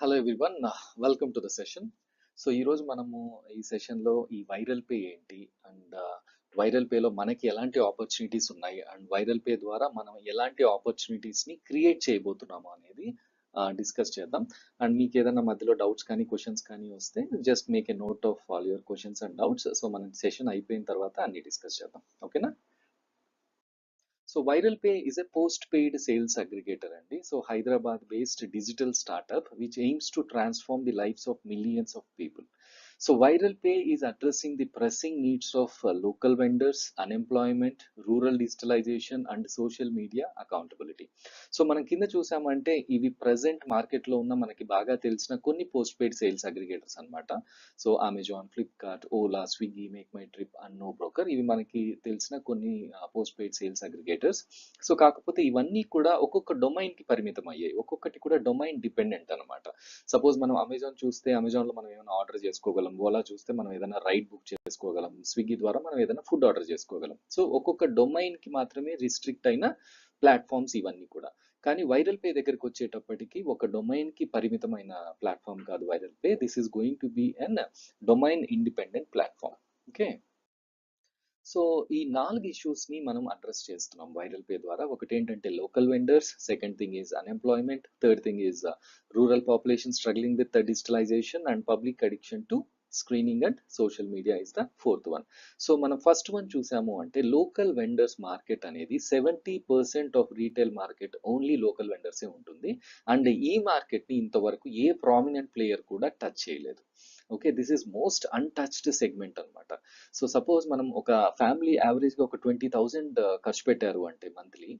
Hello everyone welcome to the session so ఈరోజు మనము ఈ సెషన్లో ఈ వైరల్ పే ఏంటి? అండ్ వైరల్ పేలో మనకి ఎలాంటి ఆపర్చునిటీస్ ఉన్నాయి? అండ్ వైరల్ పే ద్వారా మనం ఎలాంటి ఆపర్చునిటీస్ని క్రియేట్ చేయబోతున్నాము అనేది uh, డిస్కస్ చేద్దాం. అండ్ మీకు ఏదైనా మధ్యలో డౌట్స్ కానీ క్వశ్చన్స్ కానీ వస్తే just make a note of all your questions and doubts so మనం సెషన్ అయిపోయిన తర్వాత అన్ని డిస్కస్ చేద్దాం. ఓకేనా so viral pay is a post-paid sales aggregator అండి. So Hyderabad based digital startup which aims to transform the lifes of millions of people so viral pay addressing the the needs needs of local vendors unemployment, rural digitalisation and social media accountability. So మనం కింద చూసామంటే ఇవి present మార్కెట్లో ఉన్న మనకి బాగా తెలిసిన కొన్ని పోస్ట్ పెయిడ్ సేల్స్ అగ్రిగేటర్స్ అన్నమాట. So Amazon Flipkart Ola Swiggy MakeMyTrip and NoBroker ఇవి మనకి తెలిసిన కొన్ని post paid sales aggregators so కాకపోతే ఇవన్నీ కూడా ఒక్కొక్క డొమైన్కి పరిమితం అయ్యాయి. ఒక్కొక్కటి కూడా డొమైన్ డిపెండెంట్ అనమాట సపోజ్ మనం అమెజాన్ చూస్తే అమెజాన్లో మనం ఏమైనా ఆర్డర్ చేసుకోగలం ఓలా చూస్తే మనం ఏదైనా రైడ్ బుక్ చేసుకోగలం. స్విగ్గీ ద్వారా మనం ఏదైనా ఫుడ్ ఆర్డర్ చేసుకోగలం. సో ఒక్కొక్క డొమైన్కి మాత్రమే రిస్ట్రిక్ట్ అయిన ప్లాట్ఫామ్స్ ఇవన్నీ కూడా. కానీ వైరల్ పే దగ్గరికి వచ్చేటప్పటికి ఒక డొమైన్కి పరిమితమైన ప్లాట్ఫామ్ కాదు viral pay this is going to be an domain independent platform okay so ఈ నాలుగు ఇష్యూస్ని మనం అడ్రస్ చేస్తున్నాం వైరల్ పే ద్వారా. ఒకటి ఏంటంటే local vendors second thing is unemployment third thing is rural population struggling with digitalisation and public addiction to screening and social media is the fourth one so మనం first one చూసాము అంటే local vendors market అనేది seventy percent of retail market only local వెండర్సే ఉంటుంది. And ఈ మార్కెట్ని ఇంతవరకు ఏ prominent player కూడా టచ్ చేయలేదు. Okay this is most untouched segment అనమాట సో సపోజ్ మనం ఒక ఫ్యామిలీ యావరేజ్గా ఒక ట్వంటీ థౌజండ్ uh, ఖర్చు పెట్టారు అంటే మంత్లీ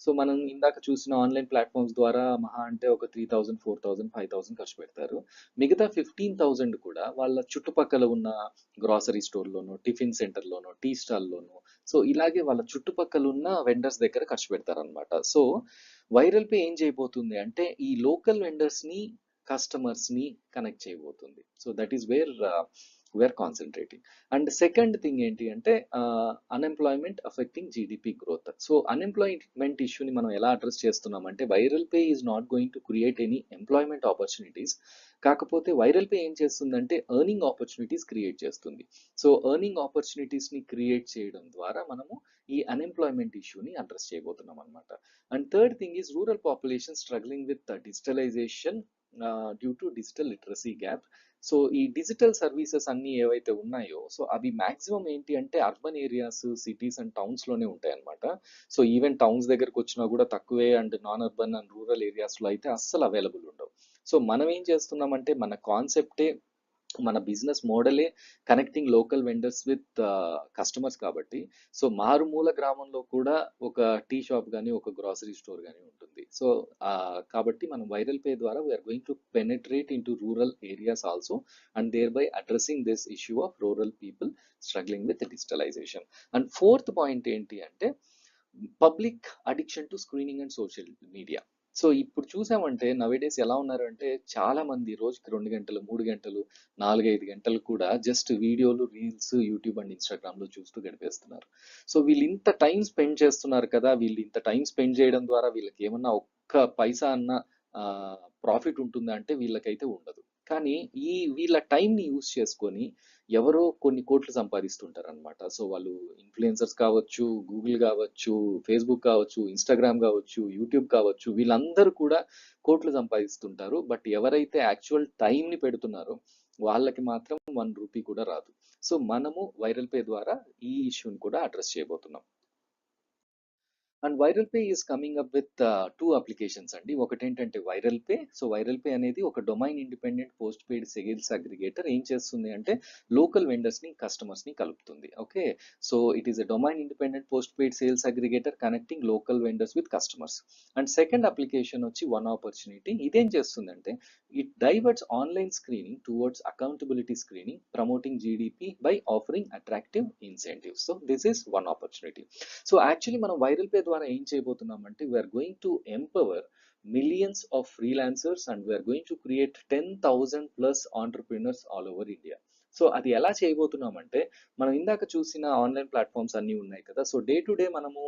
సో మనం ఇందాక చూసిన ఆన్లైన్ ప్లాట్ఫామ్స్ ద్వారా మహా అంటే ఒక three thousand four thousand five thousand ఖర్చు పెడతారు. మిగతా ఫిఫ్టీన్ థౌజండ్ కూడా వాళ్ళ చుట్టుపక్కల ఉన్న గ్రాసరీ స్టోర్లోనో టిఫిన్ సెంటర్లోనో టీ స్టాల్లోనో సో ఇలాగే వాళ్ళ చుట్టుపక్కల ఉన్న వెండర్స్ దగ్గర ఖర్చు పెడతారు అనమాట సో వైరల్ పే ఏం చేయబోతుంది అంటే ఈ లోకల్ వెండర్స్ని కస్టమర్స్ని కనెక్ట్ చేయబోతుంది. So that is where where concentrating and second thing ఏంటి అంటే unemployment affecting GDP growth so unemployment ఇష్యూని మనం ఎలా అడ్రస్ చేస్తున్నాం అంటే viral pay is not going to create any employment opportunities కాకపోతే వైరల్ పే ఏం చేస్తుందంటే ఎర్నింగ్ ఆపర్చునిటీస్ క్రియేట్ చేస్తుంది. సో ఎర్నింగ్ ఆపర్చునిటీస్ని క్రియేట్ చేయడం ద్వారా మనము ఈ అన్ఎంప్లాయ్మెంట్ ఇష్యూని అడ్రస్ చేయబోతున్నాం అనమాట and third thing is rural population struggling with digitalisation due to digital literacy gap so ఈ డిజిటల్ సర్వీసెస్ అన్ని ఏవైతే ఉన్నాయో సో అవి మాక్సిమం ఏంటి అంటే అర్బన్ ఏరియాస్ సిటీస్ అండ్ టౌన్స్లోనే ఉంటాయన్నమాట. ఉంటాయి అనమాట సో ఈవెన్ టౌన్స్ దగ్గరకు వచ్చినా కూడా తక్కువే and non urban and rural ఏరియాస్లో అయితే అస్సలు అవైలబుల్ ఉండవు. సో మనం ఏం చేస్తున్నామంటే మన కాన్సెప్టే మన business మోడలే connecting local vendors with customers కాబట్టి. సో మారుమూల గ్రామంలో కూడా ఒక టీ షాప్ కానీ ఒక గ్రాసరీ స్టోర్ కానీ ఉంటుంది. సో కాబట్టి మనం వైరల్ పే ద్వారా we're going to penetrate in rural areas also and thereby addressing this issue of rural people struggling with digitalisation and fourth point ఏంటి అంటే public addiction to screening and social media so ఇప్పుడు చూసామంటే nowadays ఎలా ఉన్నారు అంటే చాలా మంది రోజుకి రెండు గంటలు మూడు గంటలు నాలుగైదు గంటలు కూడా జస్ట్ వీడియోలు రీల్స్ యూట్యూబ్ అండ్ ఇన్స్టాగ్రామ్లో చూస్తూ గడిపేస్తున్నారు. సో వీళ్ళు ఇంత టైం స్పెండ్ చేస్తున్నారు కదా వీళ్ళు ఇంత టైం స్పెండ్ చేయడం ద్వారా వీళ్ళకి ఏమన్నా ఒక్క పైసా అన్న ప్రాఫిట్ ఉంటుందా అంటే వీళ్ళకైతే ఉండదు. కానీ ఈ వీళ్ళ టైంని యూస్ చేసుకొని ఎవరో కొన్ని కోట్లు సంపాదిస్తుంటారు అనమాట సో వాళ్ళు ఇన్ఫ్లుయెన్సర్స్ కావచ్చు గూగుల్ కావచ్చు ఫేస్బుక్ కావచ్చు ఇన్స్టాగ్రామ్ కావచ్చు యూట్యూబ్ కావచ్చు వీళ్ళందరూ కూడా కోట్లు సంపాదిస్తుంటారు. బట్ ఎవరైతే యాక్చువల్ టైంని పెడుతున్నారో వాళ్ళకి మాత్రం వన్ రూపీ కూడా రాదు. సో మనము వైరల్ పే ద్వారా ఈ ఇష్యూని కూడా అడ్రస్ చేయబోతున్నాం. And viral pay is coming up with two applications అండి. ఒకటి ఏంటంటే viral pay. So viral pay అనేది ఒక domain independent post paid sales aggregator ఏం చేస్తుంది అంటే లోకల్ వెండర్స్ని కస్టమర్స్ని కలుపుతుంది. Okay? So it is a domain independent post paid sales aggregator connecting local vendors with customers. And second application వచ్చి వన్ ఆపర్చునిటీ. ఇదేం చేస్తుందంటే it diverts online screening towards accountability screening promoting GDP by offering attractive incentives. So this is one opportunity. So actually మనం viral pay ద్వారా ఏం చేయబోతున్నాం అంటే we're going to empower millions of freelancers and we're going to create ten thousand plus entrepreneurs all over India so అది ఎలా చేయబోతున్నామంటే మనం ఇందాక చూసిన ఆన్లైన్ ప్లాట్ఫామ్స్ అన్ని ఉన్నాయి కదా సో డే టు డే మనము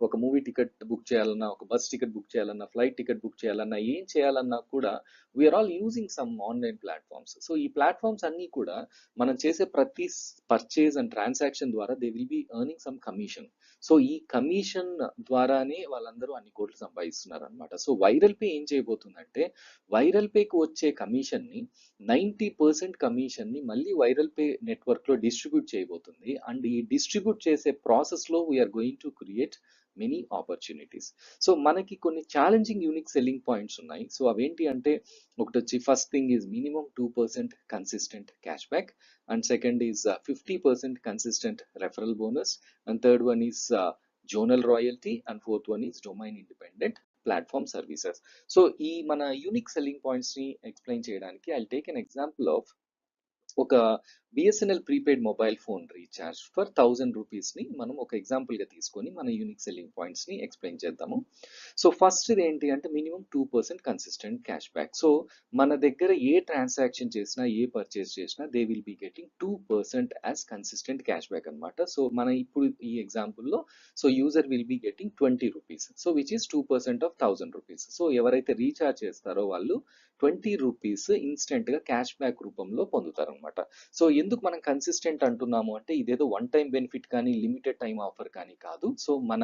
ఒక మూవీ టికెట్ బుక్ చేయాలన్నా ఒక బస్ టికెట్ బుక్ చేయాలన్నా ఫ్లైట్ టికెట్ బుక్ చేయాలన్నా ఏం చేయాలన్నా కూడా we're all using some online platforms so ఈ ప్లాట్ఫామ్స్ అన్ని కూడా మనం చేసే ప్రతి పర్చేజ్ అండ్ ట్రాన్సాక్షన్ ద్వారా they will be earning some commission so ఈ కమిషన్ ద్వారానే వాళ్ళందరూ అన్ని కోట్లు సంపాదిస్తున్నారు అనమాట సో వైరల్ పే ఏం చేయబోతుందంటే వైరల్ పేకి వచ్చే కమిషన్ని నైంటీ పర్సెంట్ కమిషన్ని మళ్ళీ వైరల్ పే నెట్వర్క్లో డిస్ట్రిబ్యూట్ చేయబోతుంది. అండ్ ఈ డిస్ట్రిబ్యూట్ చేసే ప్రాసెస్లో we're going to create many opportunities so మనకి కొన్ని ఛాలెంజింగ్ యూనిక్ సెల్లింగ్ పాయింట్స్ ఉన్నాయి. సో అవేంటి అంటే ఒకటి వచ్చి first thing is minimum two percent consistent cash back and second is fifty percent consistent referral bonus and third one is zonal royalty and fourth one is domain independent platform services so ఈ మన unique selling పాయింట్స్ని explain చేయడానికి I take an example of ఒక BSNL prepaid mobile phone recharge for thousand రూపీస్ని మనం ఒక ఎగ్జాంపుల్గా తీసుకొని మన యూనిక్ సెల్లింగ్ పాయింట్స్ని ఎక్స్ప్లెయిన్ చేద్దాము. సో ఫస్ట్ ఇది ఏంటి అంటే minimum two percent consistent cash back so మన దగ్గర ఏ ట్రాన్సాక్షన్ చేసినా ఏ పర్చేస్ చేసినా they will be getting two percent as consistent cash back అనమాట సో మన ఇప్పుడు ఈ ఎగ్జాంపుల్లో so user will be getting twenty rupees so which is two percent of thousand rupees so ఎవరైతే రీఛార్జ్ చేస్తారో వాళ్ళు ట్వంటీ రూపీస్ ఇన్స్టెంట్గా cash back రూపంలో పొందుతారు అనమాట సో ఎందుకు మనం కన్సిస్టెంట్ అంటున్నాము అంటే ఇదేదో వన్ టైం బెనిఫిట్ కానీ లిమిటెడ్ టైం ఆఫర్ కానీ కాదు. సో మన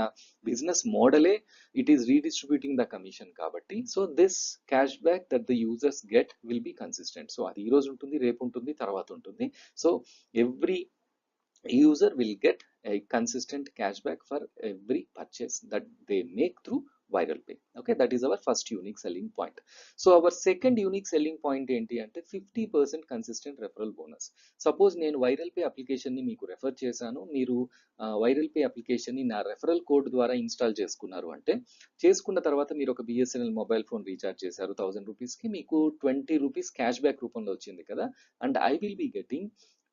business మోడలే it is redistributing the commission కాబట్టి. So this cash back that the users get will be consistent so అది ఈ రోజు ఉంటుంది రేపు ఉంటుంది తర్వాత ఉంటుంది. So every user will get a consistent cashback for every purchase that they make through viral pay okay that is our first unique selling point. So our second unique selling point ఏంటి అంటే fifty percent consistent referral bonus suppose నేను viral pay అప్లికేషన్ని మీకు refer చేశాను. మీరు Viral pay అప్లికేషన్ని నా referral code ద్వారా ఇన్స్టాల్ చేసుకున్నారు అంటే చేసుకున్న తర్వాత మీరు ఒక బిఎస్ఎన్ఎల్ మొబైల్ ఫోన్ రీఛార్జ్ చేశారు. థౌసండ్ రూపీస్కి మీకు ట్వంటీ రూపీస్ క్యాష్ బ్యాక్ రూపంలో వచ్చింది కదా. And I will be getting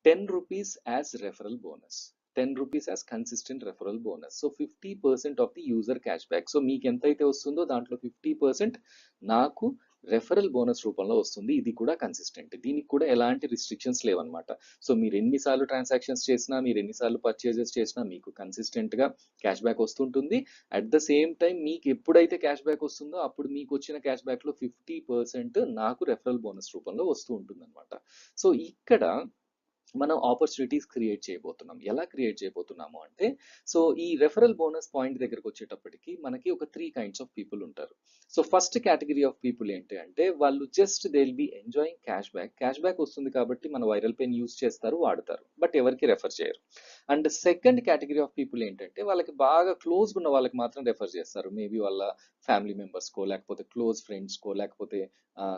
ten rupees as referral bonus ten rupees as consistent referral bonus so fifty percent of the user cash back so మీకు ఎంత అయితే వస్తుందో దాంట్లో ఫిఫ్టీ పర్సెంట్ నాకు referral bonus రూపంలో వస్తుంది. ఇది కూడా కన్సిస్టెంట్ దీనికి కూడా ఎలాంటి రిస్ట్రిక్షన్స్ లేవన్నమాట. సో మీరు ఎన్నిసార్లు ట్రాన్సాక్షన్స్ చేసినా మీరు ఎన్నిసార్లు పర్చేజెస్ చేసినా మీకు కన్సిస్టెంట్గా క్యాష్ బ్యాక్ వస్తుంటుంది. అట్ ద సేమ్ టైం మీకు ఎప్పుడైతే క్యాష్ బ్యాక్ వస్తుందో అప్పుడు మీకు వచ్చిన క్యాష్ బ్యాక్లో ఫిఫ్టీ పర్సెంట్ నాకు రెఫరల్ బోనస్ రూపంలో వస్తూ ఉంటుంది అనమాట సో ఇక్కడ మనం ఆపర్చునిటీస్ క్రియేట్ చేయబోతున్నాం. ఎలా క్రియేట్ చేయబోతున్నాము అంటే సో ఈ రెఫరల్ బోనస్ పాయింట్ దగ్గరకు వచ్చేటప్పటికి మనకి ఒక త్రీ కైండ్స్ ఆఫ్ పీపుల్ ఉంటారు. So first category of people ఏంటి అంటే వాళ్ళు just they will be enjoying cash back cash back వస్తుంది కాబట్టి మన వైరల్ పెన్ యూస్ చేస్తారు వాడతారు. బట్ ఎవరికి రెఫర్ చేయరు. And second category of people ఏంటంటే వాళ్ళకి బాగా క్లోజ్ ఉన్న వాళ్ళకి మాత్రం రెఫర్ చేస్తారు. మేబీ వాళ్ళ ఫ్యామిలీ మెంబర్స్కో లేకపోతే క్లోజ్ ఫ్రెండ్స్కో లేకపోతే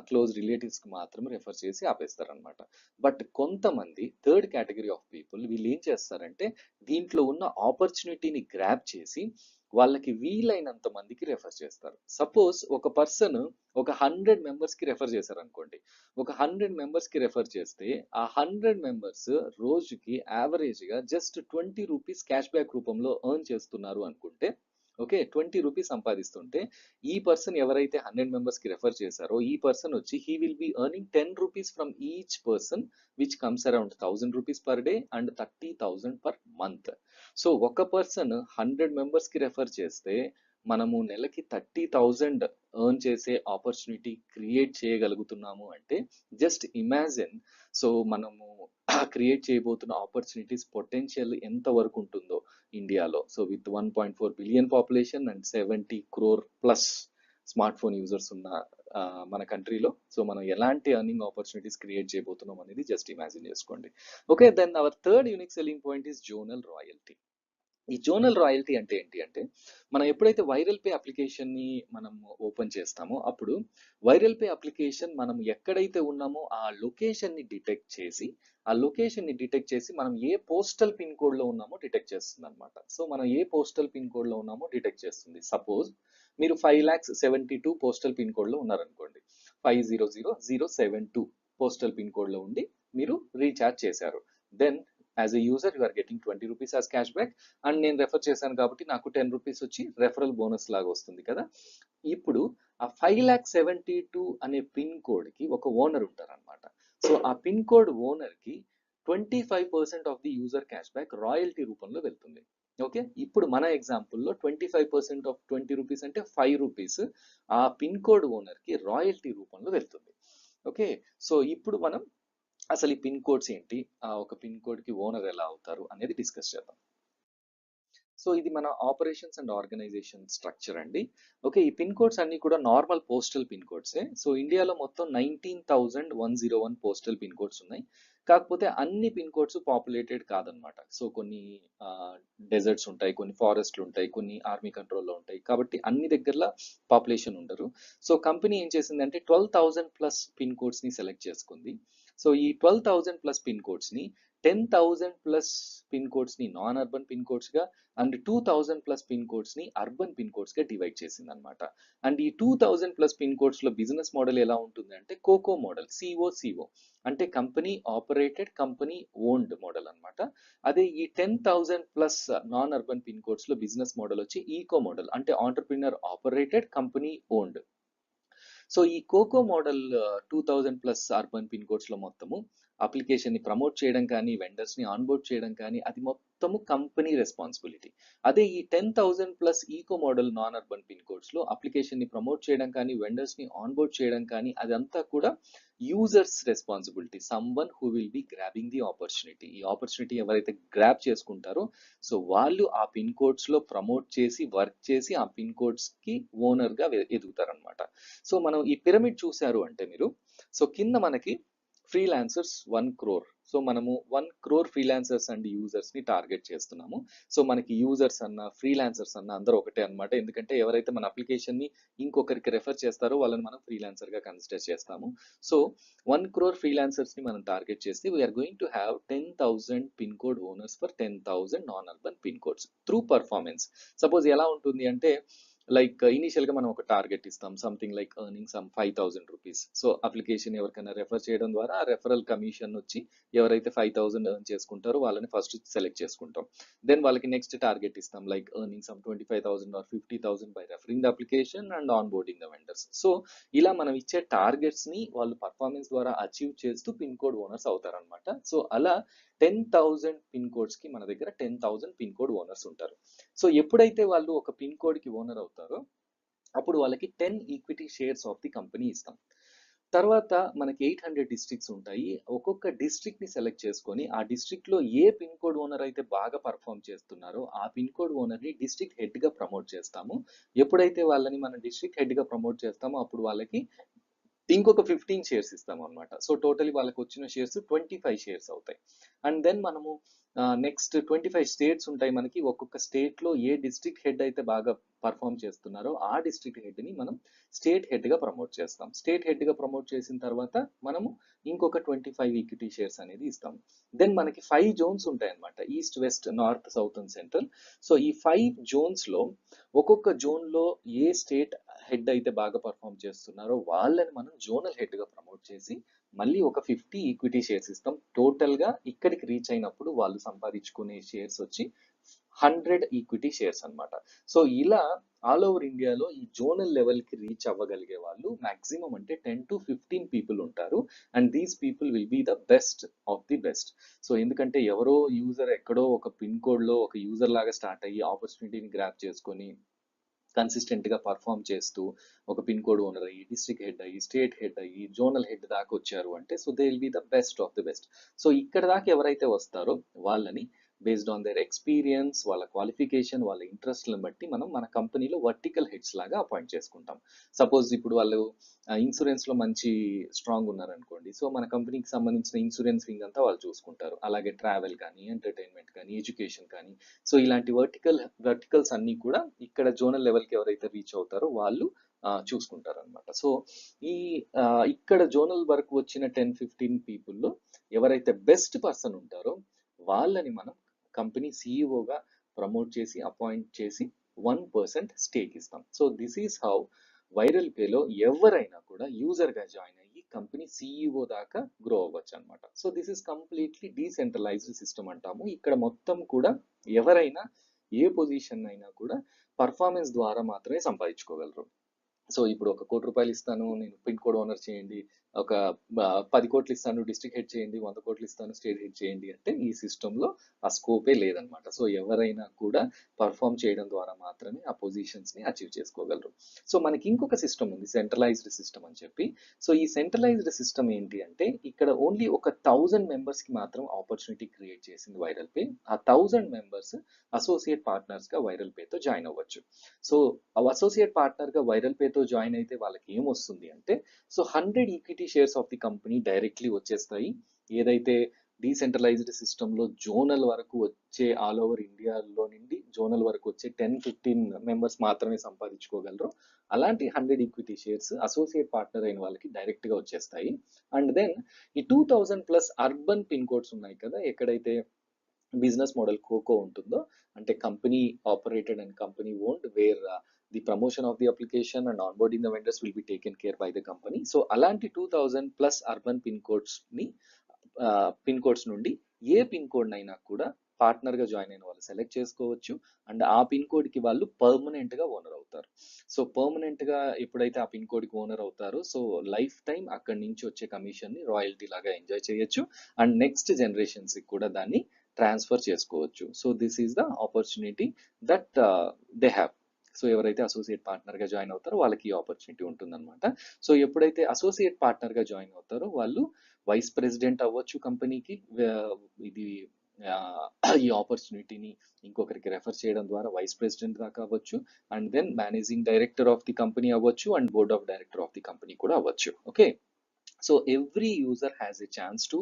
క్లోజ్ రిలేటివ్స్కి మాత్రం రెఫర్ చేసి ఆపేస్తారనమాట బట్ కొంతమంది థర్డ్ కేటగిరీ ఆఫ్ పీపుల్ వీళ్ళు ఏం చేస్తారంటే దీంట్లో ఉన్న ఆపర్చునిటీని గ్రాప్ చేసి వాళ్ళకి వీలైనంత మందికి రెఫర్ చేస్తారు. సపోజ్ ఒక పర్సన్ ఒక హండ్రెడ్ మెంబర్స్కి రెఫర్ చేశారు అనుకోండి ఒక హండ్రెడ్ మెంబర్స్కి రెఫర్ చేస్తే ఆ హండ్రెడ్ మెంబర్స్ రోజుకి యావరేజ్గా just twenty rupees cash back రూపంలో ఎర్న్ చేస్తున్నారు అనుకుంటే ఓకే ట్వంటీ రూపీస్ సంపాదిస్తుంటే ఈ పర్సన్ ఎవరైతే హండ్రెడ్ మెంబర్స్కి రెఫర్ చేశారో ఈ పర్సన్ వచ్చి he will be earning ten rupees from each person which comes around thousand rupees per day and thirty thousand per month. So ఒక పర్సన్ హండ్రెడ్ మెంబర్స్కి refer చేస్తే మనము నెలకి థర్టీ థౌజండ్ ఎర్న్ చేసే ఆపర్చునిటీ క్రియేట్ చేయగలుగుతున్నాము అంటే just imagine. So మనము create చేయబోతున్న ఆపర్చునిటీస్ పొటెన్షియల్ ఎంత వరకు ఉంటుందో ఇండియాలో. So with one point four billion population and seventy crore plus smart phone users ఉన్న మన కంట్రీలో. సో మనం ఎలాంటి ఎర్నింగ్ ఆపర్చునిటీస్ క్రియేట్ చేయబోతున్నాం అనేది జస్ట్ ఇమాజిన్ చేసుకోండి. Okay then our third unique selling point is zonal royalty. ఈ జోనల్ రాయల్టీ అంటే ఏంటి అంటే మనం ఎప్పుడైతే వైరల్ పే అప్లికేషన్ని మనం ఓపెన్ చేస్తామో అప్పుడు వైరల్ పే అప్లికేషన్ మనం ఎక్కడైతే ఉన్నామో ఆ లొకేషన్ని డిటెక్ట్ చేసి ఆ లొకేషన్ని డిటెక్ట్ చేసి మనం ఏ పోస్టల్ పిన్ కోడ్లో ఉన్నామో డిటెక్ట్ చేస్తుంది అనమాట సో మనం ఏ పోస్టల్ పిన్ కోడ్లో ఉన్నామో డిటెక్ట్ చేస్తుంది. సపోజ్ మీరు five lakhs seventy two postal pin కోడ్లో ఉన్నారనుకోండి five zero zero zero seven two postal pin కోడ్లో ఉండి మీరు రీఛార్జ్ చేశారు. Then as a user you are getting twenty rupees as cash back and నేను రెఫర్ చేశాను కాబట్టి నాకు టెన్ రూపీస్ వచ్చి రెఫరల్ బోనస్ లాగా వస్తుంది కదా. ఇప్పుడు ఆ ఫైవ్ ల్యాక్ సెవెంటీ టూ అనే పిన్ కోడ్కి ఒక ఓనర్ ఉంటారనమాట సో ఆ పిన్ కోడ్ ఓనర్కి twenty five percent of the user cash back royalty రూపంలో వెళ్తుంది. ఓకే ఇప్పుడు మన ఎగ్జాంపుల్లో twenty five percent of twenty rupees అంటే ఫైవ్ రూపీస్ ఆ పిన్ కోడ్ ఓనర్కి రాయల్టీ రూపంలో వెళ్తుంది. ఓకే సో ఇప్పుడు మనం అసలు ఈ పిన్ కోడ్స్ ఏంటి? ఆ ఒక పిన్ కోడ్కి ఓనర్ ఎలా అవుతారు? అనేది డిస్కస్ చేద్దాం. సో ఇది మన ఆపరేషన్స్ అండ్ ఆర్గనైజేషన్ స్ట్రక్చర్ అండి. ఓకే ఈ పిన్ కోడ్స్ అన్ని కూడా నార్మల్ పోస్టల్ పిన్ కోడ్సే. సో ఇండియాలో మొత్తం nineteen thousand one zero one postal pin codes ఉన్నాయి. కాకపోతే అన్ని పిన్ కోడ్స్ పాపులేటెడ్ కాదనమాట. సో కొన్ని డెజర్ట్స్ ఉంటాయి కొన్ని ఫారెస్ట్లు ఉంటాయి కొన్ని ఆర్మీ కంట్రోల్లో ఉంటాయి. కాబట్టి అన్ని దగ్గరలో పాపులేషన్ ఉండరు. సో కంపెనీ ఏం చేసిందంటే ట్వెల్వ్ థౌజండ్ ప్లస్ పిన్ కోడ్స్ని సెలెక్ట్ చేసుకుంది. సో ఈ ట్వెల్వ్ థౌజండ్ ప్లస్ పిన్ కోడ్స్ని టెన్ థౌజండ్ ప్లస్ పిన్ కోడ్స్ని non urban pin కోడ్స్గా and two thousand plus pin కోడ్స్ని urban pin కోడ్స్గా డివైడ్ చేసింది అనమాట అండ్ ఈ టూ థౌజండ్ ప్లస్ పిన్ కోడ్స్లో బిజినెస్ మోడల్ ఎలా ఉంటుంది అంటే కోకో మోడల్ సిఓ సిఓ అంటే company operated company owned model అనమాట అదే ఈ ten thousand plus non urban pin కోడ్స్లో business model వచ్చి ఈకో మోడల్ అంటే entrepreneur operated company owned so ఈ COCO model two thousand plus urban pin కోడ్స్లో మొత్తము అప్లికేషన్ని promote చేయడం కానీ వెండర్స్ని ఆన్బోర్డ్ చేయడం కానీ అది మొత్తం మొత్తము కంపెనీ రెస్పాన్సిబిలిటీ. అదే ఈ ten thousand plus eco model non urban pin కోడ్స్లో అప్లికేషన్ని ప్రమోట్ చేయడం కానీ వెండర్స్ని ఆన్బోర్డ్ చేయడం కానీ అదంతా కూడా users responsibility. Some one who will be grabbing the opportunity. ఈ ఆపర్చునిటీ ఎవరైతే గ్రాబ్ చేసుకుంటారో సో వాళ్ళు ఆ పిన్ కోడ్స్లో ప్రమోట్ చేసి వర్క్ చేసి ఆ పిన్ కోడ్స్కి ఓనర్గా ఎదుగుతారనమాట సో మనం ఈ పిరమిడ్ చూశారు అంటే మీరు సో కింద మనకి ఫ్రీలాన్సర్స్ వన్ క్రోర్ సో మనము వన్ క్రోర్ ఫ్రీలాన్సర్స్ అండ్ యూజర్స్ని టార్గెట్ చేస్తున్నాము. సో మనకి యూజర్స్ అన్న ఫ్రీలాన్సర్స్ అన్న అందరూ ఒకటే అనమాట ఎందుకంటే ఎవరైతే మన అప్లికేషన్ని ఇంకొకరికి రెఫర్ చేస్తారో వాళ్ళని మనం ఫ్రీలాన్సర్గా కన్సిడర్ చేస్తాము. సో వన్ క్రోర్ ఫ్రీలాన్సర్స్ని మనం టార్గెట్ చేస్తే we're going to have ten thousand pin code owners for ten thousand non urban pin codes through performance suppose ఎలా ఉంటుంది అంటే లైక్ ఇనిషియల్ uh, గా మనం ఒక టార్గెట్ ఇస్తాం. Something like earning some five thousand rupees so application ఎవరికైనా refer చేయడం ద్వారా ఆ రెఫరల్ కమిషన్ వచ్చి ఎవరైతే ఫైవ్ థౌసండ్ ఎర్న్ చేసుకుంటారో వాళ్ళని ఫస్ట్ సెలెక్ట్ చేసుకుంటాం. దెన్ వాళ్ళకి నెక్స్ట్ టార్గెట్ ఇస్తాం. Like earning some twenty five thousand or fifty thousand by referring the application and onboarding the vendors so ఇలా మనం ఇచ్చే టార్గెట్స్ని వాళ్ళు పర్ఫార్మెన్స్ ద్వారా అచీవ్ చేస్తూ పిన్ కోడ్ ఓనర్స్ అవుతారనమాట సో అలా టెన్ థౌజండ్ పిన్ కోడ్స్కి మన దగ్గర ten thousand pin code owners ఉంటారు. సో ఎప్పుడైతే వాళ్ళు ఒక పిన్ కోడ్కి ఓనర్ అవుతారో అప్పుడు వాళ్ళకి ten equity shares of the company ఇస్తాం. తర్వాత మనకి ఎయిట్ హండ్రెడ్ డిస్ట్రిక్ట్స్ ఉంటాయి. ఒక్కొక్క డిస్ట్రిక్ట్ని సెలెక్ట్ చేసుకొని ఆ డిస్ట్రిక్ట్లో ఏ పిన్ కోడ్ ఓనర్ అయితే బాగా పర్ఫామ్ చేస్తున్నారో ఆ పిన్ కోడ్ ఓనర్ని డిస్ట్రిక్ట్ హెడ్గా ప్రమోట్ చేస్తాము. ఎప్పుడైతే వాళ్ళని మనం డిస్ట్రిక్ట్ హెడ్గా ప్రమోట్ చేస్తామో అప్పుడు వాళ్ళకి ఇంకొక ఫిఫ్టీన్ షేర్స్ ఇస్తాం అనమాట సో టోటలీ వాళ్ళకి వచ్చిన షేర్స్ ట్వంటీ ఫైవ్ షేర్స్ అవుతాయి. అండ్ దెన్ మనము నెక్స్ట్ ట్వంటీ ఫైవ్ స్టేట్స్ ఉంటాయి మనకి. ఒక్కొక్క స్టేట్లో ఏ డిస్ట్రిక్ట్ హెడ్ అయితే బాగా పర్ఫామ్ చేస్తున్నారో ఆ డిస్ట్రిక్ట్ హెడ్ని మనం స్టేట్ హెడ్గా ప్రమోట్ చేస్తాం. స్టేట్ హెడ్గా ప్రమోట్ చేసిన తర్వాత మనము ఇంకొక ట్వంటీ ఫైవ్ ఈక్విటీ షేర్స్ అనేది ఇస్తాం. దెన్ మనకి ఫైవ్ జోన్స్ ఉంటాయి అనమాట east west north south and central so ఈ ఫైవ్ జోన్స్లో ఒక్కొక్క జోన్లో ఏ స్టేట్ హెడ్ అయితే బాగా పర్ఫామ్ చేస్తున్నారో వాళ్ళని మనం జోనల్ హెడ్గా ప్రమోట్ చేసి మళ్ళీ ఒక ఫిఫ్టీ ఈక్విటీ షేర్స్ ఇస్తాం. టోటల్గా ఇక్కడికి రీచ్ అయినప్పుడు వాళ్ళు సంపాదించుకునే షేర్స్ వచ్చి హండ్రెడ్ ఈక్విటీ షేర్స్ అన్నమాట. సో ఇలా ఆల్ ఓవర్ ఇండియాలో ఈ జోనల్ లెవెల్కి రీచ్ అవ్వగలిగే వాళ్ళు మాక్సిమం అంటే టెన్ టు ఫిఫ్టీన్ పీపుల్ ఉంటారు. And these people will be the best of the best so ఎందుకంటే ఎవరో యూజర్ ఎక్కడో ఒక పిన్ కోడ్లో ఒక యూజర్ లాగా స్టార్ట్ అయ్యి ఆపర్చునిటీని గ్రాప్ చేసుకొని కన్సిస్టెంట్గా పర్ఫామ్ చేస్తూ ఒక పిన్ కోడ్ ఓనర్ అయ్యి డిస్ట్రిక్ట్ హెడ్ అయ్యి స్టేట్ హెడ్ అయ్యి జోనల్ హెడ్ దాకా వచ్చారు అంటే so they will be the best of the best so ఇక్కడ దాకా ఎవరైతే వస్తారో వాళ్ళని బేస్డ్ ఆన్ దర్ ఎక్స్పీరియన్స్ వాళ్ళ క్వాలిఫికేషన్ వాళ్ళ ఇంట్రెస్ట్లను బట్టి మనం మన కంపెనీలో వర్టికల్ హెడ్స్ లాగా అపాయింట్ చేసుకుంటాం. సపోజ్ ఇప్పుడు వాళ్ళు ఇన్సూరెన్స్లో మంచి స్ట్రాంగ్ ఉన్నారనుకోండి సో మన కంపెనీకి సంబంధించిన ఇన్సూరెన్స్ వింగ్ అంతా వాళ్ళు చూసుకుంటారు. అలాగే ట్రావెల్ కానీ ఎంటర్టైన్మెంట్ కానీ ఎడ్యుకేషన్ కానీ. సో ఇలాంటి వర్టికల్ వర్టికల్స్ అన్నీ కూడా ఇక్కడ జోనల్ లెవెల్కి ఎవరైతే రీచ్ అవుతారో వాళ్ళు చూసుకుంటారు అనమాట సో ఈ ఇక్కడ జోనల్ వరకు వచ్చిన టెన్ ఫిఫ్టీన్ పీపుల్లో ఎవరైతే బెస్ట్ పర్సన్ ఉంటారో వాళ్ళని మనం కంపెనీ సీఈఓగా ప్రమోట్ చేసి అపాయింట్ చేసి వన్ పర్సెంట్ స్టేక్ ఇస్తాం. So this is how viral పేలో ఎవరైనా కూడా యూజర్గా జాయిన్ అయ్యి కంపెనీ సిఇఓ దాకా గ్రో అవ్వచ్చు అనమాట so this is completely decentralised system అంటాము. ఇక్కడ మొత్తం కూడా ఎవరైనా ఏ పొజిషన్ అయినా కూడా పర్ఫార్మెన్స్ ద్వారా మాత్రమే సంపాదించుకోగలరు. సో ఇప్పుడు ఒక కోటి రూపాయలు ఇస్తాను నేను పిన్ కోడ్ ఓనర్ చేయండి ఒక పది కోట్లు ఇస్తాను డిస్ట్రిక్ట్ హెడ్ చేయండి వంద కోట్లు ఇస్తాను స్టేట్ హెడ్ చేయండి అంటే ఈ సిస్టంలో ఆ స్కోపే లేదనమాట. సో ఎవరైనా కూడా పర్ఫామ్ చేయడం ద్వారా మాత్రమే ఆ పొజిషన్స్ని అచీవ్ చేసుకోగలరు. సో మనకి ఇంకొక సిస్టమ్ ఉంది సెంట్రలైజ్డ్ సిస్టమ్ అని చెప్పి. సో ఈ సెంట్రలైజ్డ్ సిస్టమ్ ఏంటి అంటే ఇక్కడ ఓన్లీ ఒక థౌజండ్ మెంబర్స్కి మాత్రం ఆపర్చునిటీ క్రియేట్ చేసింది వైరల్ పే. ఆ థౌజండ్ మెంబర్స్ అసోసియేట్ పార్ట్నర్స్గా వైరల్ పేతో జాయిన్ అవ్వచ్చు. సో అసోసియేట్ పార్ట్నర్గా వైరల్ పేతో జాయిన్ అయితే వాళ్ళకి ఏమొస్తుంది అంటే so hundred equity shares of the company directly వచ్చేస్తాయి. ఏదైతే డీసెంట్రలైజ్డ్ సిస్టమ్లో జోనల్ వరకు వచ్చే ఆల్ ఓవర్ ఇండియాలో నుండి జోనల్ వరకు వచ్చే టెన్ ఫిఫ్టీన్ మెంబర్స్ మాత్రమే సంపాదించుకోగలరు. అలాంటి hundred equity shares associate partner అయిన వాళ్ళకి డైరెక్ట్గా వచ్చేస్తాయి. అండ్ దెన్ ఈ two thousand plus urban pin codes ఉన్నాయి కదా ఎక్కడైతే బిజినెస్ మోడల్ కోకో ఉంటుందో అంటే company operated and company owned where the promotion of the application and onboarding the vendors will be taken care by the company so అలాంటి two thousand plus urban pin కోడ్స్ని pin codes నుండి ఏ pin code అయినా కూడా పార్ట్నర్గా join అయిన వాళ్ళు select చేసుకోవచ్చు. And ఆ pin కోడ్కి వాళ్ళు పర్మనెంట్గా ఓనర్ అవుతారు. సో పర్మనెంట్గా ఎప్పుడైతే ఆ పిన్ కోడ్కి ఓనర్ అవుతారో సో లైఫ్ టైం అక్కడి నుంచి వచ్చే కమిషన్ని రాయల్టీ లాగా ఎంజాయ్ చేయొచ్చు. అండ్ నెక్స్ట్ జనరేషన్స్కి కూడా దాన్ని ట్రాన్స్ఫర్ చేసుకోవచ్చు. So this is the opportunity that they have so ఎవరైతే అసోసియేట్ పార్ట్నర్గా జాయిన్ అవుతారో వాళ్ళకి ఈ ఆపర్చునిటీ ఉంటుందన్నమాట. సో ఎప్పుడైతే అసోసియేట్ పార్ట్నర్గా జాయిన్ అవుతారో వాళ్ళు వైస్ ప్రెసిడెంట్ అవ్వచ్చు కంపెనీకి ఇది ఈ ఆపర్చునిటీని ఇంకొకరికి రెఫర్ చేయడం ద్వారా వైస్ ప్రెసిడెంట్ దాకా అవ్వచ్చు. And then managing director of the company అవ్వచ్చు and board of director of the company కూడా అవ్వచ్చు. Okay so every user has a chance to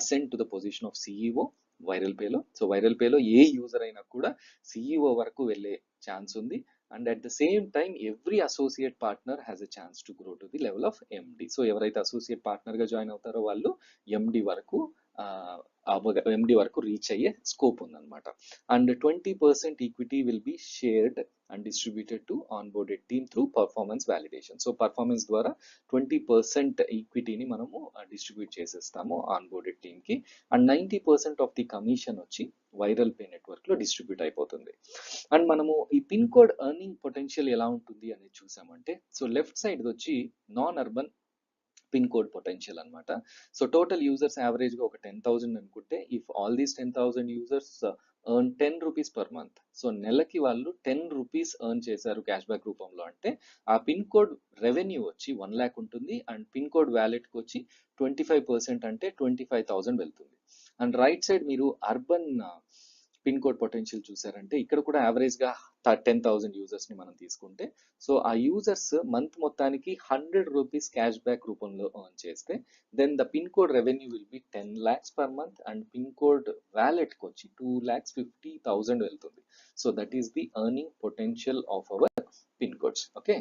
ascend to the position of CEO viral పేలో so viral పేలో ఏ user అయినా కూడా CEO వరకు వెళ్ళే ఛాన్స్ ఉంది. And at the same time every associate partner has a chance to grow to the level of MD so ఎవరైతే associate పార్ట్నర్గా జాయిన్ అవుతారో వాళ్ళు ఎండి వరకు ఎండి వరకు రీచ్ అయ్యే స్కోప్ ఉందన్నమాట. And twenty percent equity will be shared and distributed to onboarded team through performance validation so performance ద్వారా twenty percent ఈక్విటీని మనము డిస్ట్రిబ్యూట్ చేసేస్తాము ఆన్బోర్డెడ్ టీమ్కి and ninety percent of the commission వచ్చి వైరల్ పే నెట్వర్క్లో distribute అయిపోతుంది. And మనము ఈ పిన్ కోడ్ ఎర్నింగ్ పొటెన్షియల్ ఎలా ఉంటుంది అనేది చూసామంటే సో లెఫ్ట్ సైడ్ వచ్చి non urban pin code potential అనమాట సో టోటల్ యూజర్స్ యావరేజ్గా ఒక టెన్ థౌసండ్ అనుకుంటే if all these ten thousand users uh, earn ten rupees per month so నెలకి వాళ్ళు టెన్ రూపీస్ ఎర్న్ చేశారు క్యాష్ బ్యాక్ రూపంలో అంటే ఆ పిన్ కోడ్ రెవెన్యూ వచ్చి వన్ ల్యాక్ ఉంటుంది అండ్ పిన్ కోడ్ వ్యాలెట్కి వచ్చి ట్వంటీ ఫైవ్ పర్సెంట్ అంటే ట్వంటీ ఫైవ్ థౌసండ్ వెళ్తుంది. అండ్ రైట్ సైడ్ మీరు అర్బన్ పిన్ కోడ్ పొటెన్షియల్ చూసారంటే ఇక్కడ కూడా యావరేజ్గా టెన్ థౌసండ్ యూజర్స్ని మనం తీసుకుంటే సో ఆ యూజర్స్ మంత్ మొత్తానికి హండ్రెడ్ రూపీస్ క్యాష్ బ్యాక్ రూపంలో ఎర్న్ చేస్తే then the pin code revenue will be ten lakhs per month and pin code వ్యాలెట్కి వచ్చి టూ ల్యాక్స్ ఫిఫ్టీ థౌసండ్ వెళ్తుంది. So that is the earning potential of our pin codes okay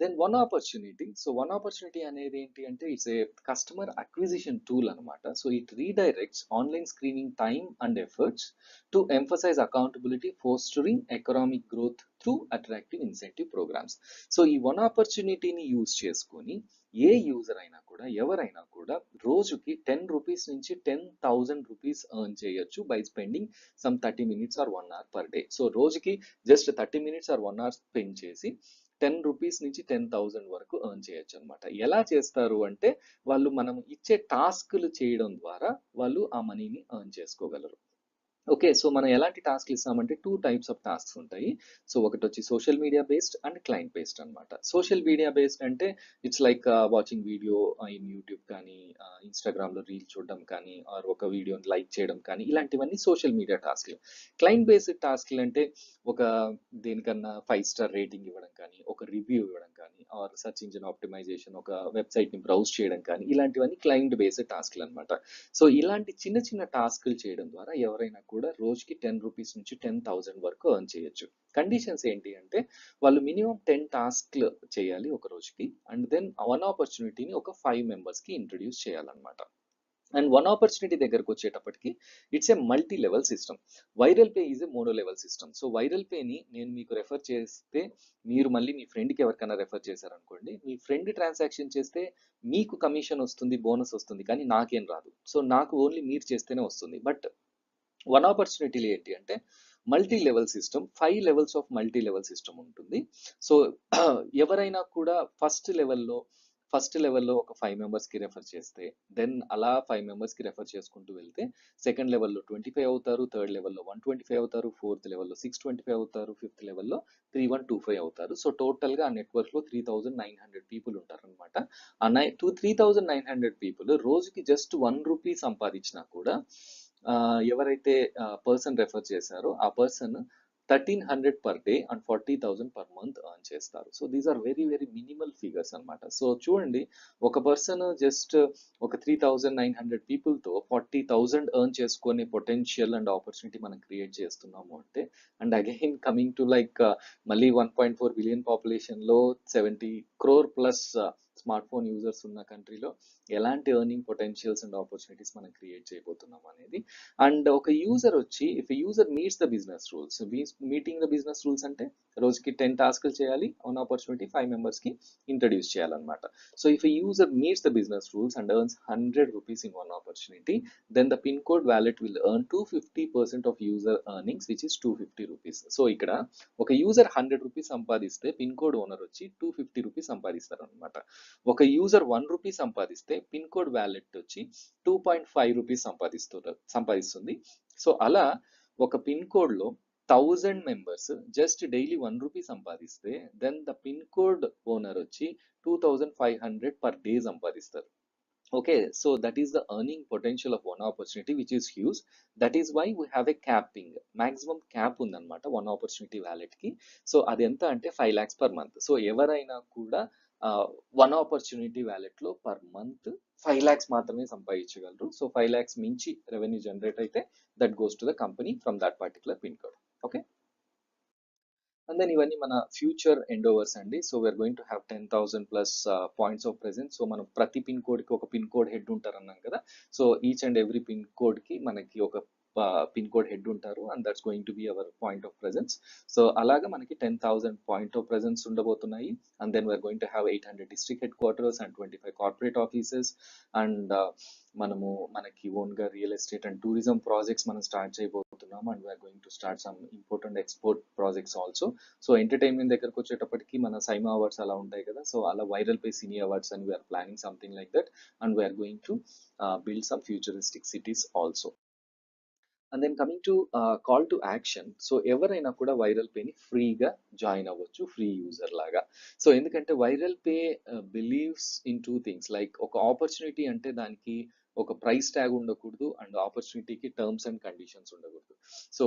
then one opportunity so one opportunity అనేది ఏంటి అంటే it's a customer acquisition tool అనమాట so it redirects online screening time and efforts to emphasize accountability fostering economic growth through attractive incentive programs so ఈ one ఆపర్చునిటీని use చేసుకొని ఏ user అయినా కూడా ఎవరైనా కూడా రోజుకి టెన్ రూపీస్ నుంచి టెన్ థౌజండ్ రూపీస్ ఎర్న్ చేయొచ్చు by spending some thirty minutes or one hour per day so రోజుకి just thirty minutes or one hour spend చేసి టెన్ రూపీస్ నుంచి టెన్ థౌజండ్ వరకు ఎర్న్ చేయొచ్చు అనమాట ఎలా చేస్తారు అంటే వాళ్ళు మనం ఇచ్చే టాస్క్లు చేయడం ద్వారా వాళ్ళు ఆ మనీని ఎర్న్ చేసుకోగలరు. ఓకే సో మనం ఎలాంటి టాస్క్లు ఇస్తామంటే టూ టైప్స్ ఆఫ్ టాస్క్స్ ఉంటాయి. సో ఒకటి వచ్చి social media based and client based అన్నమాట. సోషల్ మీడియా బేస్డ్ అంటే it's like watching video in YouTube కానీ ఇన్స్టాగ్రామ్లో రీల్ చూడడం కానీ ఆర్ ఒక వీడియోని లైక్ చేయడం కానీ ఇలాంటివన్నీ సోషల్ మీడియా టాస్క్లు. క్లయింట్ బేస్డ్ టాస్క్లు అంటే ఒక దేనికన్నా ఫైవ్ స్టార్ రేటింగ్ ఇవ్వడం కానీ ఒక రివ్యూ ఇవ్వడం కానీ ఆర్ సర్చ్ ఇంజిన్ ఆప్టిమైజేషన్ ఒక వెబ్సైట్ని బ్రౌజ్ చేయడం కానీ ఇలాంటివన్నీ క్లయింట్ బేస్డ్ టాస్క్లు అనమాట సో ఇలాంటి చిన్న చిన్న టాస్క్లు చేయడం ద్వారా ఎవరైనా కూడా రోజుకి టెన్ రూపీస్ నుంచి టెన్ థౌసండ్ వరకు ఎర్న్ చేయొచ్చు. కండిషన్స్ ఏంటి అంటే వాళ్ళు మినిమం టెన్ టాస్క్లు చేయాలి ఒక రోజుకి అండ్ దెన్ వన్ ఆపర్చునిటీని ఒక ఫైవ్ మెంబర్స్కి ఇంట్రడ్యూస్ చేయాలన్నమాట. అండ్ వన్ ఆపర్చునిటీ దగ్గరకు వచ్చేటప్పటికి it's a multi level system viral pay is a mono level system so viral పేని నేను మీకు రెఫర్ చేస్తే మీరు మళ్ళీ మీ ఫ్రెండ్కి ఎవరికైనా రెఫర్ చేశారనుకోండి మీ ఫ్రెండ్ ట్రాన్సాక్షన్ చేస్తే మీకు కమిషన్ వస్తుంది బోనస్ వస్తుంది కానీ నాకేం రాదు. సో నాకు ఓన్లీ మీరు చేస్తేనే వస్తుంది. బట్ వన్ ఆపర్చునిటీలు ఏంటి అంటే multi level system five levels of multi level system ఉంటుంది. సో ఎవరైనా కూడా ఫస్ట్ లెవెల్లో ఫస్ట్ లెవెల్లో ఒక ఫైవ్ మెంబర్స్కి రెఫర్ చేస్తే దెన్ అలా ఫైవ్ మెంబర్స్కి రెఫర్ చేసుకుంటూ వెళ్తే సెకండ్ లెవెల్లో ట్వంటీ ఫైవ్ అవుతారు థర్డ్ లెవెల్లో వన్ ట్వంటీ ఫైవ్ అవుతారు ఫోర్త్ లెవెల్లో సిక్స్ ట్వంటీ ఫైవ్ అవుతారు ఫిఫ్త్ లెవెల్లో త్రీ వన్ టూ ఫైవ్ అవుతారు. సో టోటల్గా ఆ నెట్వర్క్లో three thousand nine hundred people ఉంటారు అనమాట ఆ nine two three thousand nine hundred people రోజుకి జస్ట్ వన్ రూపీ సంపాదించినా కూడా ఎవరైతే పర్సన్ రెఫర్ చేశారో ఆ person thirteen hundred per day and forty thousand per month earn చేస్తారు. So these are very very minimal figures అన్నమాట. సో చూడండి ఒక పర్సన్ జస్ట్ ఒక త్రీ థౌజండ్ నైన్ హండ్రెడ్ పీపుల్తో ఫార్టీ థౌజండ్ ఎర్న్ చేసుకునే పొటెన్షియల్ అండ్ ఆపర్చునిటీ మనం create చేస్తున్నాము అంటే and again coming to like మళ్ళీ one point four billion పాపులేషన్లో seventy crore plus smartphone users ఉన్న కంట్రీలో ఎలాంటి ఎర్నింగ్ పొటెన్షియల్స్ అండ్ ఆపర్చునిటీస్ మనం క్రియేట్ చేయబోతున్నాం అనేది. అండ్ ఒక యూజర్ వచ్చి if user meets the business rules meeting the business rules అంటే రోజుకి టెన్ టాస్క్లు చేయాలి వన్ ఆపర్చునిటీ ఫైవ్ మెంబర్స్కి ఇంట్రడ్యూస్ చేయాలన్నమాట. So if user meets the business rules and earns hundred rupees in one opportunity then the pin code wallet will earn two fifty percent of user earnings which is two fifty rupees so ఇక్కడ ఒక user hundred rupees సంపాదిస్తే pin code owner వచ్చి two fifty rupees సంపాదిస్తారు అనమాట ఒక user one rupee సంపాదిస్తే pin code wallet వచ్చి two point five rupees సంపాదిస్తున్నారు సంపాదిస్తుంది. సో అలా ఒక పిన్ కోడ్లో thousand members just daily one rupee సంపాదిస్తే then the pin code owner వచ్చి two thousand five hundred per day సంపాదిస్తారు. Okay so that is the earning potential of one opportunity which is huge. That is why we have a capping. Maximum cap ఉందన్నమాట one opportunity వ్యాలెట్కి. So అది ఎంత అంటే five lakhs per month. So ఎవరైనా కూడా one opportunity వ్యాలెట్లో per month five lakhs మాత్రమే సంపాదించగలరు. సో ఫైవ్ ల్యాక్స్ మించి రెవెన్యూ జనరేట్ అయితే that goes to the company from that particular pin code okay and then ఇవన్నీ మన ఫ్యూచర్ ఎండోవర్స్ అండి. So we're going to have ten thousand plus points of presence so మనం ప్రతి pin కోడ్కి ఒక pin code head ఉంటారు అన్నాం కదా so each and every pin కోడ్కి మనకి ఒక పిన్ కోడ్ హెడ్ ఉంటారు and that's going to be our point of presence. So అలాగా మనకి ten thousand point of presence ఉండబోతున్నాయి. And then we're going to have eight hundred district headquarters and twenty five corporate offices. And మనము మనకి ఓన్గా real estate and tourism projects మనం start చేయబోతున్నాం. And we're going to start some important export projects also. So entertainment దగ్గరకు వచ్చేటప్పటికి మన SIIMA awards అలా ఉంటాయి కదా. సో అలా viral pay cine awards and we're planning something like that and we're going to build some futuristic cities also and then coming to call to action so ఎవరైనా కూడా viral పేని ఫ్రీగా జాయిన్ అవ్వచ్చు free user లాగా. So ఎందుకంటే viral pay believes in two things like ఒక opportunity అంటే దానికి ఒక ప్రైస్ ట్యాగ్ ఉండకూడదు అండ్ ఆపర్చునిటీకి టర్మ్స్ అండ్ కండిషన్స్ ఉండకూడదు. సో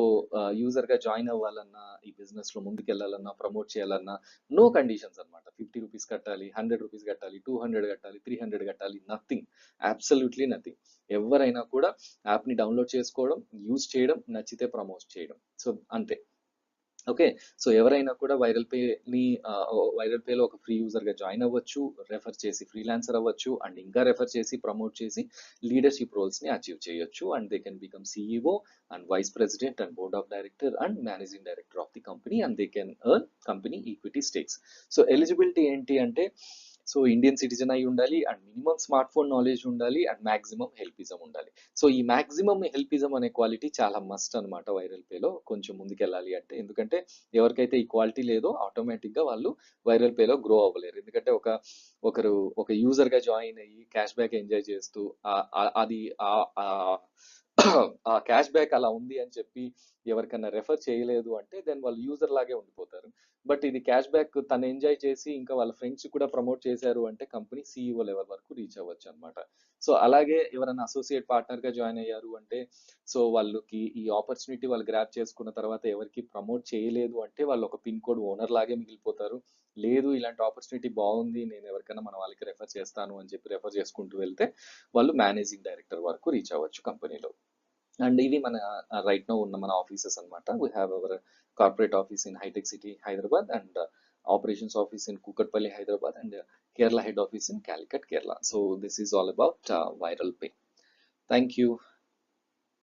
యూజర్గా జాయిన్ అవ్వాలన్నా ఈ బిజినెస్లో ముందుకెళ్ళాలన్నా ప్రమోట్ చేయాలన్నా నో కండిషన్స్ అనమాట ఫిఫ్టీ రూపీస్ కట్టాలి హండ్రెడ్ రూపీస్ కట్టాలి టూ హండ్రెడ్ కట్టాలి త్రీ హండ్రెడ్ కట్టాలి నథింగ్ అబ్సల్యూట్లీ నథింగ్ ఎవరైనా కూడా యాప్ని డౌన్లోడ్ చేసుకోవడం యూజ్ చేయడం నచ్చితే ప్రమోట్ చేయడం. సో అంతే. ఓకే సో ఎవరైనా కూడా వైరల్ పేని వైరల్ పేలో ఒక ఫ్రీ యూజర్గా జాయిన్ అవ్వచ్చు రెఫర్ చేసి ఫ్రీలాన్సర్ అవ్వచ్చు అండ్ ఇంకా రెఫర్ చేసి ప్రమోట్ చేసి లీడర్షిప్ రోల్స్ని అచీవ్ చేయొచ్చు. And they can become CEO and vice president and board of director and managing director of the company and they can earn company equity stakes so eligibility ఏంటి అంటే so Indian citizen అయి ఉండాలి and minimum smart phone knowledge ఉండాలి and maximum హెల్పిజం ఉండాలి. So ఈ maximum helpism అనే quality చాలా must అనమాట వైరల్ పేలో కొంచెం ముందుకెళ్ళాలి అంటే. ఎందుకంటే ఎవరికైతే ఈ క్వాలిటీ లేదో ఆటోమేటిక్గా వాళ్ళు వైరల్ పేలో గ్రో అవ్వలేరు. ఎందుకంటే ఒక ఒకరు ఒక యూజర్గా జాయిన్ అయ్యి క్యాష్ బ్యాక్ ఎంజాయ్ చేస్తూ అది క్యాష్ బ్యాక్ అలా ఉంది అని చెప్పి ఎవరికైనా రెఫర్ చేయలేదు అంటే దెన్ వాళ్ళు యూజర్ లాగే ఉండిపోతారు. బట్ ఇది క్యాష్ బ్యాక్ తను ఎంజాయ్ చేసి ఇంకా వాళ్ళ ఫ్రెండ్స్ కూడా ప్రమోట్ చేశారు అంటే కంపెనీ సీఈఓ లెవెల్ వరకు రీచ్ అవ్వచ్చు అనమాట సో అలాగే ఎవరైనా అసోసియేట్ పార్ట్నర్గా జాయిన్ అయ్యారు అంటే సో వాళ్ళకి ఈ ఆపర్చునిటీ వాళ్ళు గ్రాప్ చేసుకున్న తర్వాత ఎవరికి ప్రమోట్ చేయలేదు అంటే వాళ్ళు ఒక పిన్ కోడ్ ఓనర్ లాగే మిగిలిపోతారు. లేదు ఇలాంటి ఆపర్చునిటీ బాగుంది నేను ఎవరికైనా మన వాళ్ళకి రెఫర్ చేస్తాను అని చెప్పి రెఫర్ చేసుకుంటూ వెళ్తే వాళ్ళు మేనేజింగ్ డైరెక్టర్ వరకు రీచ్ అవ్వచ్చు కంపెనీలో అండ్ ఇవి మన రైట్ నో ఉన్న మన ఆఫీసెస్ అనమాట we have our corporate office in hitech City Hyderabad and operations office in Kukatpally Hyderabad and Kerala head office in Calicut Kerala so this is all about viral pay thank you